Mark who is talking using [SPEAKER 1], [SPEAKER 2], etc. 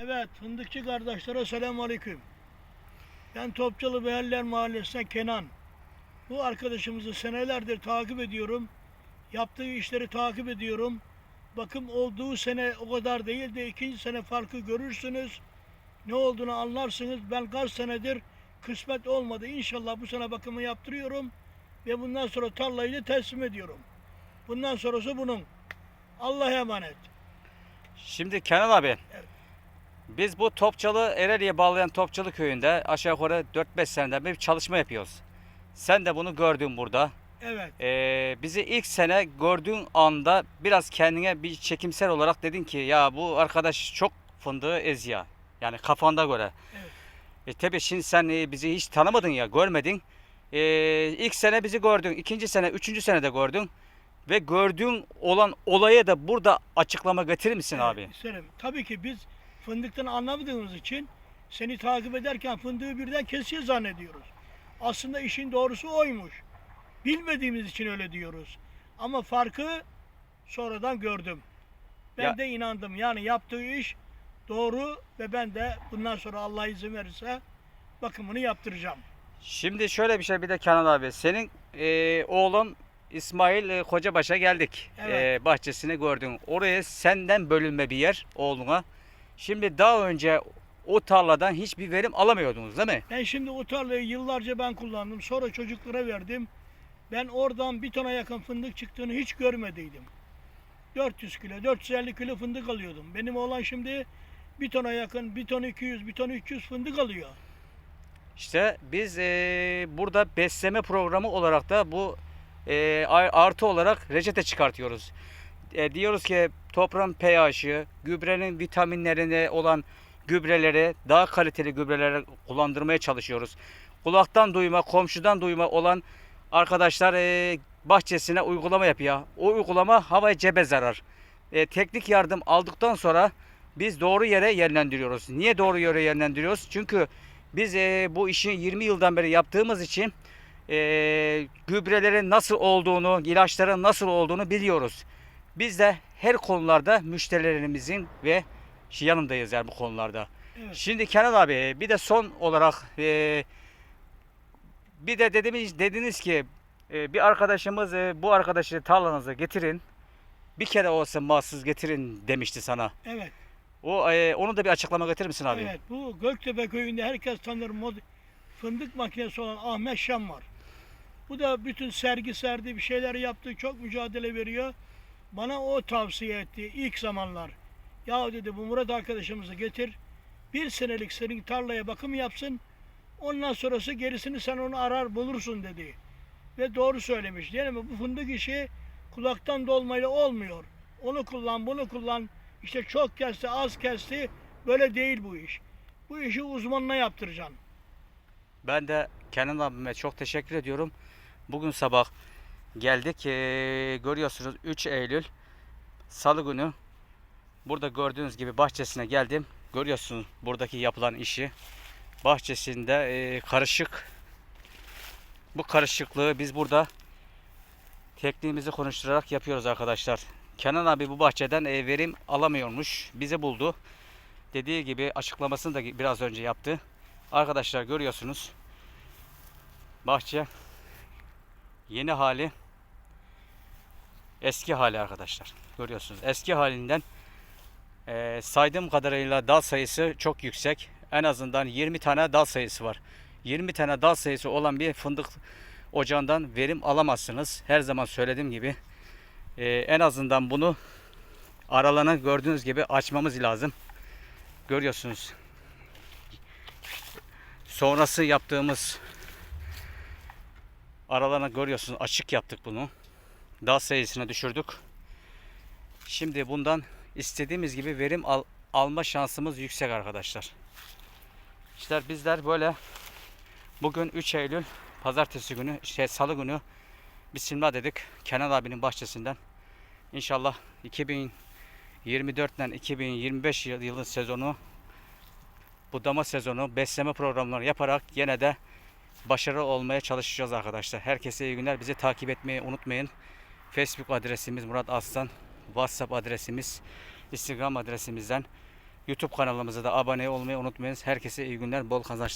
[SPEAKER 1] Evet, fındıkçı kardeşlere selamun aleyküm. Ben Topçalı Beyeller Mahallesi'nden Kenan. Bu arkadaşımızı senelerdir takip ediyorum. Yaptığı işleri takip ediyorum. Bakım olduğu sene o kadar değil de ikinci sene farkı görürsünüz. Ne olduğunu anlarsınız. Ben kaç senedir kısmet olmadı. İnşallah bu sene bakımı yaptırıyorum. Ve bundan sonra tarlayı da teslim ediyorum. Bundan sonrası bunun. Allah'a emanet.
[SPEAKER 2] Şimdi Kenan abi.
[SPEAKER 1] Evet.
[SPEAKER 2] Biz bu Topçalı Ereğli'ye bağlayan Topçalı köyünde aşağı yukarı 4-5 seneden bir çalışma yapıyoruz. Sen de bunu gördün burada.
[SPEAKER 1] Evet.
[SPEAKER 2] Ee, bizi ilk sene gördüğün anda biraz kendine bir çekimsel olarak dedin ki ya bu arkadaş çok fındığı eziyor. Yani kafanda göre.
[SPEAKER 1] Evet.
[SPEAKER 2] E tabi şimdi sen e, bizi hiç tanımadın ya görmedin. E, ilk sene bizi gördün. ikinci sene, üçüncü sene de gördün. Ve gördüğün olan olaya da burada açıklama getirir misin
[SPEAKER 1] Evet,
[SPEAKER 2] abi?
[SPEAKER 1] isterim. Tabii ki biz fındıktan anlamadığımız için seni takip ederken fındığı birden kesiyor zannediyoruz. Aslında işin doğrusu oymuş. Bilmediğimiz için öyle diyoruz. Ama farkı sonradan gördüm. Ben
[SPEAKER 2] Ya-
[SPEAKER 1] de inandım. Yani yaptığı iş doğru ve ben de bundan sonra Allah izin verirse bakımını yaptıracağım.
[SPEAKER 2] Şimdi şöyle bir şey bir de Kenan abi. Senin e, oğlun İsmail e, Kocabaş'a geldik.
[SPEAKER 1] Evet.
[SPEAKER 2] E, bahçesini gördün. Oraya senden bölünme bir yer oğluna. Şimdi daha önce o tarladan hiçbir verim alamıyordunuz değil mi?
[SPEAKER 1] Ben şimdi o tarlayı yıllarca ben kullandım. Sonra çocuklara verdim. Ben oradan bir tona yakın fındık çıktığını hiç görmediydim. 400 kilo, 450 kilo fındık alıyordum. Benim oğlan şimdi bir tona yakın, bir ton 200, bir ton 300 fındık alıyor.
[SPEAKER 2] İşte biz e, burada besleme programı olarak da bu e, artı olarak reçete çıkartıyoruz. E, diyoruz ki toprağın pH'i, gübrenin vitaminlerine olan gübreleri, daha kaliteli gübreleri kullandırmaya çalışıyoruz. Kulaktan duyma, komşudan duyma olan arkadaşlar e, bahçesine uygulama yapıyor. O uygulama havaya cebe zarar. E, teknik yardım aldıktan sonra biz doğru yere yönlendiriyoruz. Niye doğru yere yönlendiriyoruz? Çünkü biz e, bu işi 20 yıldan beri yaptığımız için e, gübrelerin nasıl olduğunu, ilaçların nasıl olduğunu biliyoruz. Biz de her konularda müşterilerimizin ve yanındayız yani bu konularda.
[SPEAKER 1] Evet.
[SPEAKER 2] Şimdi Kenan abi bir de son olarak e, bir de dediniz, dediniz ki e, bir arkadaşımız e, bu arkadaşı tarlanıza getirin. Bir kere olsa mahsus getirin demişti sana.
[SPEAKER 1] Evet,
[SPEAKER 2] O e, onu da bir açıklama getirir misin abi?
[SPEAKER 1] evet. Bu Göktepe köyünde herkes tanır mod fındık makinesi olan Ahmet Şam var. Bu da bütün sergi serdi, bir şeyler yaptı, çok mücadele veriyor. Bana o tavsiye etti ilk zamanlar. Ya dedi bu Murat arkadaşımızı getir. Bir senelik senin tarlaya bakım yapsın. Ondan sonrası gerisini sen onu arar bulursun dedi. Ve doğru söylemiş. Yani bu fındık işi kulaktan dolmayla olmuyor. Onu kullan, bunu kullan. İşte çok kesti, az kesti. Böyle değil bu iş. Bu işi uzmanına yaptıracaksın.
[SPEAKER 2] Ben de Kenan abime çok teşekkür ediyorum. Bugün sabah geldik. Ee, görüyorsunuz 3 Eylül Salı günü burada gördüğünüz gibi bahçesine geldim. Görüyorsunuz buradaki yapılan işi. Bahçesinde ee, karışık bu karışıklığı biz burada tekniğimizi konuşturarak yapıyoruz arkadaşlar. Kenan abi bu bahçeden ee, verim alamıyormuş. Bizi buldu. Dediği gibi açıklamasını da biraz önce yaptı. Arkadaşlar görüyorsunuz. Bahçe yeni hali eski hali arkadaşlar. Görüyorsunuz. Eski halinden eee, saydığım kadarıyla dal sayısı çok yüksek. En azından 20 tane dal sayısı var. 20 tane dal sayısı olan bir fındık ocağından verim alamazsınız. Her zaman söylediğim gibi eee, en azından bunu aralarını gördüğünüz gibi açmamız lazım. Görüyorsunuz. Sonrası yaptığımız aralarına görüyorsunuz açık yaptık bunu. Dal sayısını düşürdük. Şimdi bundan istediğimiz gibi verim al- alma şansımız yüksek arkadaşlar. İşte bizler böyle bugün 3 Eylül pazartesi günü şey salı günü Bismillah dedik Kenan abinin bahçesinden. İnşallah 2024 ile 2025 yıl- yılın sezonu budama sezonu, besleme programları yaparak yine de başarılı olmaya çalışacağız arkadaşlar. Herkese iyi günler. Bizi takip etmeyi unutmayın. Facebook adresimiz Murat Aslan. WhatsApp adresimiz, Instagram adresimizden YouTube kanalımıza da abone olmayı unutmayınız. Herkese iyi günler, bol kazançlar.